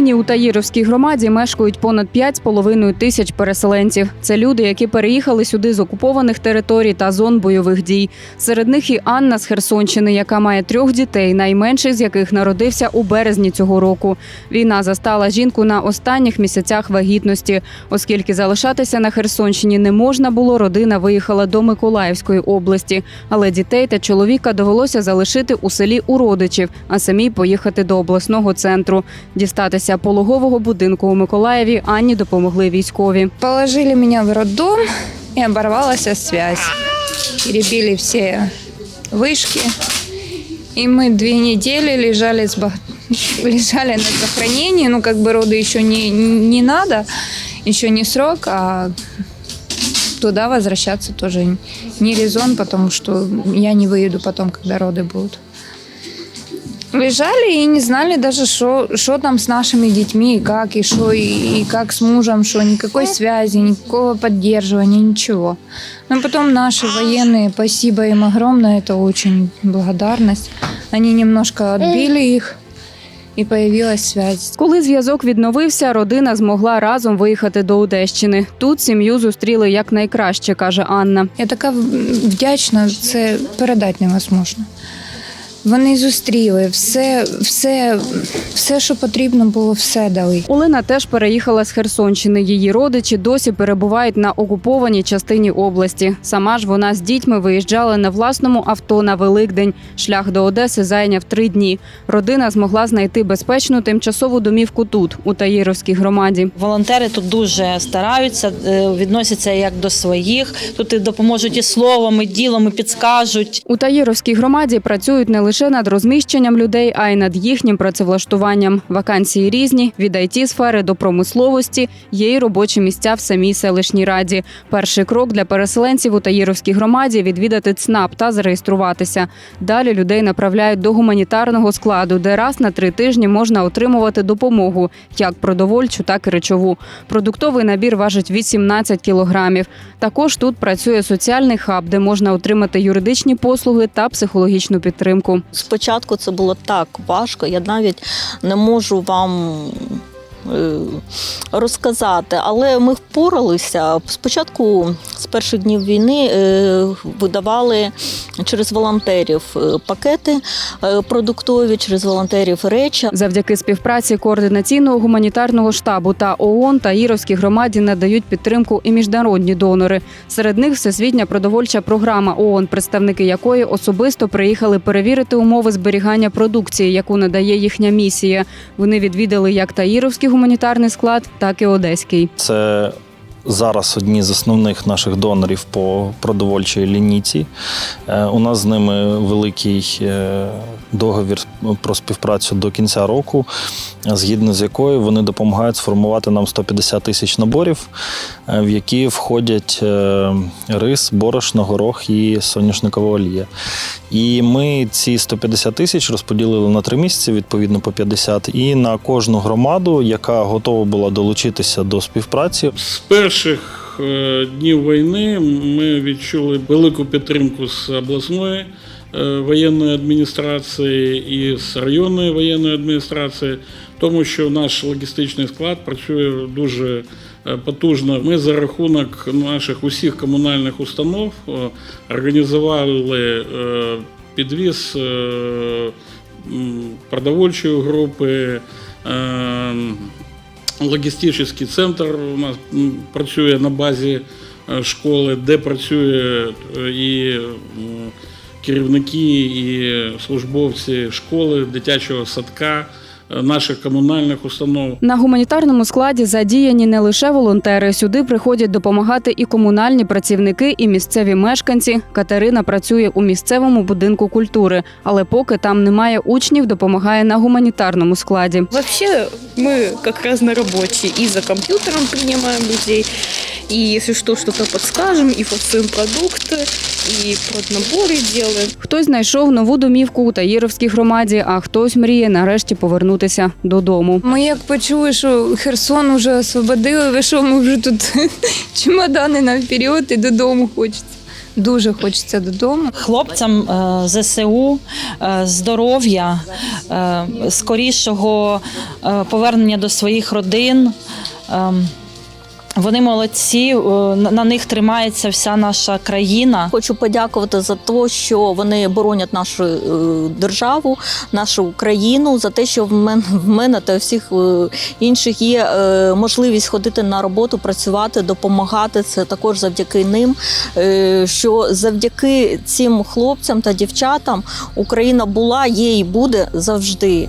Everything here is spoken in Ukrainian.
Нині у Таїровській громаді мешкають понад 5,5 тисяч переселенців. Це люди, які переїхали сюди з окупованих територій та зон бойових дій. Серед них і Анна з Херсонщини, яка має трьох дітей, найменший з яких народився у березні цього року. Війна застала жінку на останніх місяцях вагітності. Оскільки залишатися на Херсонщині не можна було, родина виїхала до Миколаївської області. Але дітей та чоловіка довелося залишити у селі у родичів, а самій поїхати до обласного центру. Дістатися пологового будинку у Миколаєві Анні допомогли військові. Положили меня в роддом, и оборвалась связь. Перебили все вышки. И мы две недели лежали, с бо- лежали на сохранении. Ну, как бы роды еще не, не надо, еще не срок, а туда возвращаться тоже не резон, потому что я не выеду потом, когда роды будут. Лежали и не знали даже, что там с нашими детьми, и как, и что, и, и как с мужем, что никакой связи, никакого поддерживания, ничего. Но потом наши военные, спасибо им огромное, это очень благодарность. Они немножко отбили их, и появилась связь. Коли зв'язок відновився, родина змогла разом виїхати до Одещини. Тут сім'ю зустріли як найкраще, каже Анна. Я така вдячна, це передати невозможно. Вони зустріли все, все, все, що потрібно було, все дали. Олена теж переїхала з Херсонщини. Її родичі досі перебувають на окупованій частині області. Сама ж вона з дітьми виїжджала на власному авто на Великдень. Шлях до Одеси зайняв три дні. Родина змогла знайти безпечну тимчасову домівку тут, у Таїровській громаді. Волонтери тут дуже стараються, е, відносяться як до своїх. Тут і допоможуть і словом, і ділом, і підскажуть. У Таїровській громаді працюють не лише над розміщенням людей, а й над їхнім працевлаштуванням. Вакансії різні від it сфери до промисловості. Є й робочі місця в самій селищній раді. Перший крок для переселенців у Таїровській громаді відвідати ЦНАП та зареєструватися. Далі людей направляють до гуманітарного складу, де раз на три тижні можна отримувати допомогу, як продовольчу, так і речову. Продуктовий набір важить 18 кілограмів. Також тут працює соціальний хаб, де можна отримати юридичні послуги та психологічну підтримку. Спочатку це було так важко, я навіть не можу вам. Е, Розказати, але ми впоралися. Спочатку з перших днів війни е, видавали через волонтерів е, пакети продуктові, через волонтерів речі. Завдяки співпраці координаційного гуманітарного штабу та ООН та Іровській громаді надають підтримку і міжнародні донори. Серед них Всесвітня продовольча програма ООН, представники якої особисто приїхали перевірити умови зберігання продукції, яку надає їхня місія. Вони відвідали як Таїровський гуманітарний склад, так і Одеський. Це зараз одні з основних наших донорів по продовольчій лінійці. Е, У нас з ними великий е, договір про співпрацю до кінця року, згідно з якою вони допомагають сформувати нам 150 тисяч наборів, е, в які входять е, рис, борошно, горох і соняшникова олія. І ми ці 150 тисяч розподілили на три місяці, відповідно по 50, і на кожну громаду, яка готова була долучитися до співпраці, З перших днів війни ми відчули велику підтримку з обласної е, воєнної адміністрації і з районної воєнної адміністрації, тому що наш логістичний склад працює дуже е, потужно. Ми за рахунок наших усіх комунальних установ е, організували е, підвіз е, продовольчої групи. Логістичний центр у нас працює на базі е, школи, де працює е, і керівники, і службовці школи, дитячого садка, наших комунальних установ. На гуманітарному складі задіяні не лише волонтери. Сюди приходять допомагати і комунальні працівники, і місцеві мешканці. Катерина працює у місцевому будинку культури, але поки там немає учнів, допомагає на гуманітарному складі. Вообще мы как разнорабочие. И за компьютером принимаем людей, и если что, что-то подскажем, и фасуем продукты, и проднаборы делаем. Хтось знайшов нову домівку у Таїровській громаді, а хтось мріє нарешті повернутися додому. Ми як почули, що Херсон вже освободили, ви що ми вже тут чемодани наперед і додому хочеться. Дуже хочеться додому. хлопцям е, ЗСУ е, здоров'я, е, скорішого е, повернення до своїх родин. Вони молодці, е, на них тримається вся наша країна. Хочу подякувати за те, що вони боронять нашу е, державу, нашу країну, за те, що в мене, в мене та всіх е, інших є можливість ходити на роботу, працювати, допомагати. Це також завдяки ним. Що завдяки цим хлопцям та дівчатам Україна була, є і буде завжди.